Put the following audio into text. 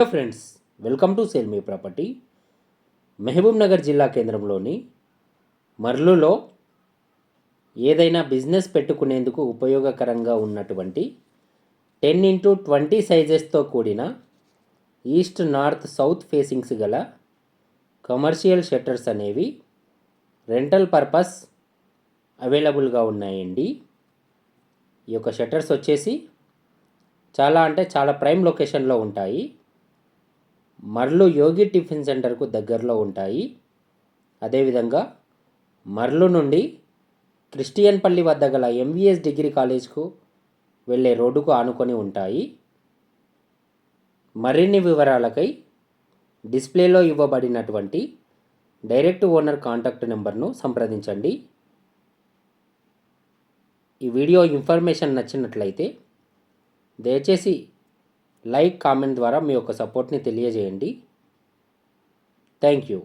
Hello friends welcome to sell me property. Mahabub Nagar జిల్లా కేంద్రంలోని మర్లులో ఏదైనా బిజినెస్ పెట్టుకునేందుకు ఉపయోగకరంగా ఉన్నటువంటి టెన్ ఇంటూ ట్వంటీ సైజెస్తో కూడిన ఈస్ట్ నార్త్ సౌత్ ఫేసింగ్స్ గల కమర్షియల్ షట్టర్స్ అనేవి రెంటల్ పర్పస్ అవైలబుల్గా ఉన్నాయండి. ఈ యొక్క షట్టర్స్ వచ్చేసి చాలా అంటే చాలా ప్రైమ్ లొకేషన్లో ఉంటాయి. మర్లు యోగి టిఫిన్ సెంటర్కు దగ్గరలో ఉంటాయి. అదేవిధంగా మర్లు నుండి క్రిస్టియన్ పల్లి వద్ద గల ఎంవిఎస్ డిగ్రీ కాలేజ్కు వెళ్ళే రోడ్డుకు ఆనుకొని ఉంటాయి. మరిన్ని వివరాలకై డిస్ప్లేలో ఇవ్వబడినటువంటి డైరెక్ట్ ఓనర్ కాంటాక్ట్ నెంబర్ను సంప్రదించండి. ఈ వీడియో ఇన్ఫర్మేషన్ నచ్చినట్లయితే దయచేసి లైక్ కామెంట్ ద్వారా మీ యొక్క సపోర్ట్ని తెలియజేయండి. Thank you.